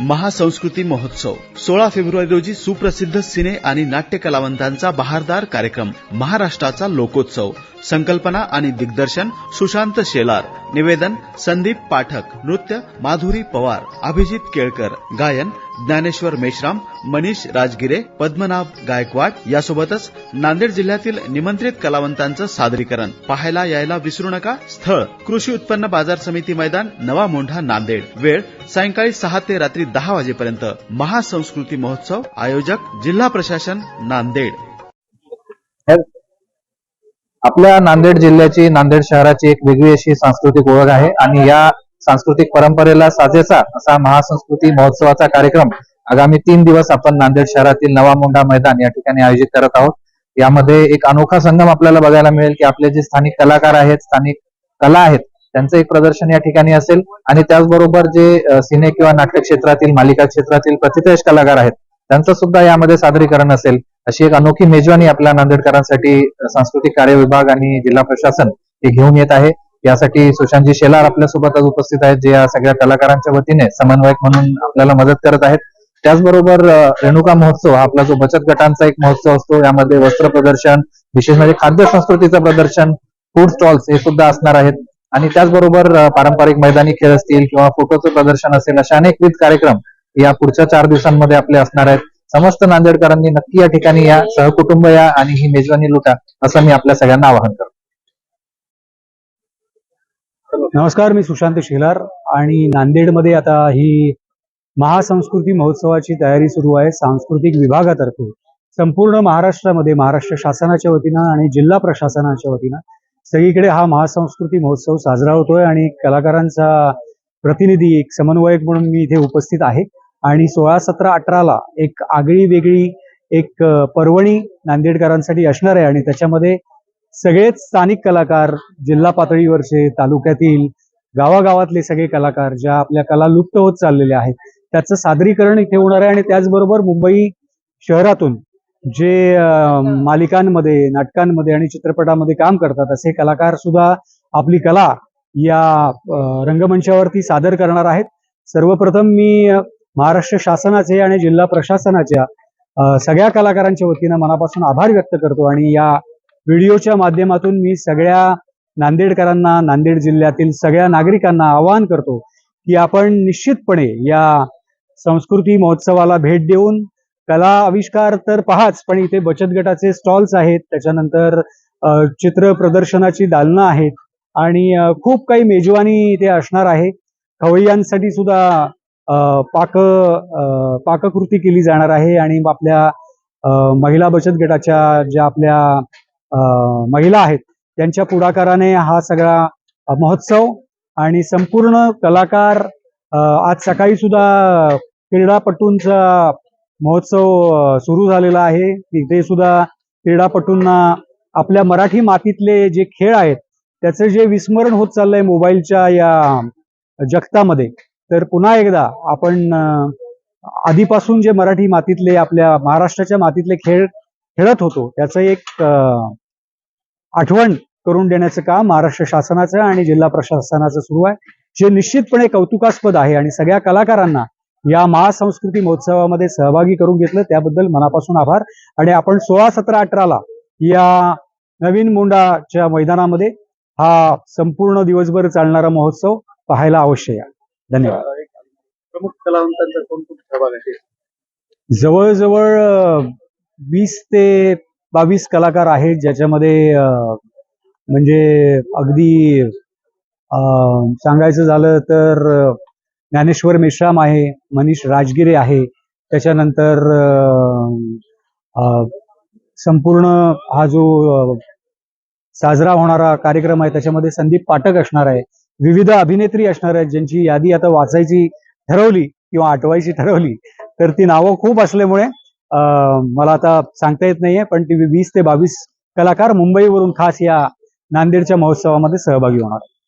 महासंस्कृती महोत्सव. सोळा फेब्रुवारी रोजी सुप्रसिद्ध सिने आणि नाट्य कलावंतांचा बहारदार कार्यक्रम. महाराष्ट्राचा लोकोत्सव. संकल्पना आणि दिग्दर्शन सुशांत शेलार निवेदन संदीप पाठक नृत्य माधुरी पवार अभिजित केळकर गायन ज्ञानेश्वर मेश्राम मनीष राजगिरे पद्मनाभ गायकवाड यासोबतच नांदेड जिल्ह्यातील निमंत्रित कलावंतांचं सादरीकरण. पाहायला यायला विसरू नका स्थळ कृषी उत्पन्न बाजार समिती मैदान नवा मोंढा नांदेड. वेळ सायंकाळी सहा ते रात्री दहा वाजेपर्यंत. महासंस्कृती महोत्सव आयोजक जिल्हा प्रशासन नांदेड. आपल्या नांदेड जिल्ह्याची नांदेड शहराची एक वेगळी अशी सांस्कृतिक ओळख आहे. आणि या सांस्कृतिक परंपरेला साजेसा असा महासंस्कृती महोत्सवाचा कार्यक्रम आगामी तीन दिवस आपण नांदेड शहरातील नवा मोंढा मैदान या ठिकाणी आयोजित करत आहोत. यामध्ये एक अनोखा संगम आपल्याला बघायला मिळेल की आपले जे स्थानिक कलाकार आहेत स्थानिक कला आहेत त्यांचं एक प्रदर्शन या ठिकाणी असेल. आणि त्याचबरोबर जे सिने किंवा नाट्य क्षेत्रातील मालिका क्षेत्रातील प्रतिथेश कलाकार आहेत त्यांचं सुद्धा यामध्ये सादरीकरण असेल. अशी एक अनोखी मेजवानी आपल्या नांदेडकरांसाठी सांस्कृतिक कार्य विभाग आणि जिल्हा प्रशासन हे घेऊन येत आहे. यासाठी सुशांतजी शेलार आपल्यासोबत आज उपस्थित आहेत जे या सगळ्या कलाकारांच्या वतीने समन्वयक म्हणून आपल्याला मदत करत आहेत. त्याचबरोबर रेणुका महोत्सव हा आपला जो बचत गटांचा एक महोत्सव असतो यामध्ये वस्त्र प्रदर्शन विशेष म्हणजे खाद्य संस्कृतीचं प्रदर्शन फूड स्टॉल्स हे सुद्धा असणार आहेत. आणि त्याचबरोबर पारंपरिक मैदानी खेळ असतील किंवा फोटोचं प्रदर्शन असेल अशा अनेकविध कार्यक्रम या पुढच्या चार दिवसांमध्ये आपले असणार आहेत. समस्त नांदेडकरांनी नक्की या ठिकाणी या सहकुटुंब या आणि ही मेजवानी लुटा असं मी आपल्या सगळ्यांना आवाहन करतो. नमस्कार मी सुशांत शेलार आणि नांदेडमध्ये आता ही महासंस्कृती महोत्सवाची तयारी सुरू आहे. सांस्कृतिक विभागातर्फे संपूर्ण महाराष्ट्रामध्ये महाराष्ट्र शासनाच्या वतीनं आणि जिल्हा प्रशासनाच्या वतीनं सगळीकडे हा महासंस्कृती महोत्सव साजरा होतोय आणि कलाकारांचा प्रतिनिधी एक समन्वयक म्हणून मी इथे उपस्थित आहे. आणि सोळा सतरा अठराला एक आगळी वेगळी एक पर्वणी नांदेडकरांसाठी असणार आहे आणि त्याच्यामध्ये सगळेच स्थानिक कलाकार जिल्हा पातळीवरचे तालुक्यातील गावागावातले सगळे कलाकार ज्या आपल्या कला लुप्त होत चाललेल्या आहेत त्याचं सादरीकरण इथे होणार आहे आणि त्याचबरोबर मुंबई शहरातून जे मालिकांमध्ये नाटकांमध्ये आणि चित्रपटामध्ये काम करतात असे कलाकार सुद्धा आपली कला या रंगमंचावरती सादर करणार आहेत. सर्वप्रथम मी महाराष्ट्र शासनाचे आणि जिल्हा प्रशासनाच्या सगळ्या कलाकारांच्या वतीनं मनापासून आभार व्यक्त करतो. आणि या व्हिडिओच्या माध्यमातून मी सगळ्या नांदेडकरांना नांदेड जिल्ह्यातील सगळ्या नागरिकांना आवाहन करतो की आपण निश्चितपणे या संस्कृती महोत्सवाला भेट देऊन कला आविष्कार तर पहाच पण इथे बचत गटाचे स्टॉल्स आहेत त्याच्यानंतर चित्र प्रदर्शनाची दालनं आहेत आणि खूप काही मेजवानी इथे असणार आहे. खवय्यांसाठी सुद्धा पाक पाककृती केली जाणार आहे आणि आपल्या महिला बचत गटाच्या ज्या आपल्या महिला आहेत त्यांच्या पुढाकाराने हा सगळा महोत्सव आणि संपूर्ण कलाकार आज सकाळी सुद्धा क्रीडापटूंचा महोत्सव सुरू झालेला आहे. तिथे सुद्धा क्रीडापटूंना आपल्या मराठी मातीतले जे खेळ आहेत त्याचं जे विस्मरण होत चाललंय मोबाईलच्या या जगतामध्ये तर पुन्हा एकदा आपण आधीपासून जे मराठी मातीतले आपल्या महाराष्ट्राच्या मातीतले खेळ खेळत होतो त्याचं एक आठवण करून देण्याचं काम महाराष्ट्र शासनाचं आणि जिल्हा प्रशासनाचं सुरू आहे. जे निश्चितपणे कौतुकास्पद आहे आणि सगळ्या कलाकारांना या महासंस्कृती महोत्सवामध्ये सहभागी करून घेतलं त्याबद्दल मनापासून आभार. आणि आपण सोळा सतरा अठराला या नवीन मुंडाच्या मैदानामध्ये हा संपूर्ण दिवसभर चालणारा महोत्सव पाहायला अवश्य या. धन्यवाद. प्रमुख कलावंतांचा कोण कोण सहभाग आहे जवळजवळ वीस ते बावीस कलाकार आहेत ज्याच्यामध्ये म्हणजे अगदी सांगायचं झालं तर ज्ञानेश्वर मेश्राम आहे मनीष राजगिरे आहे. त्याच्यानंतर संपूर्ण हा जो साजरा होणारा कार्यक्रम आहे त्याच्यामध्ये संदीप पाठक असणार आहे. विविध अभिनेत्री असणार आहेत ज्यांची यादी आता वाचायची ठरवली किंवा आठवायची ठरवली तर ती नावं खूप असल्यामुळे मला आता सांगता येत नाहीये पण ती वीस ते बावीस कलाकार मुंबईवरून खास या नांदेडच्या महोत्सवामध्ये सहभागी होणार आहेत.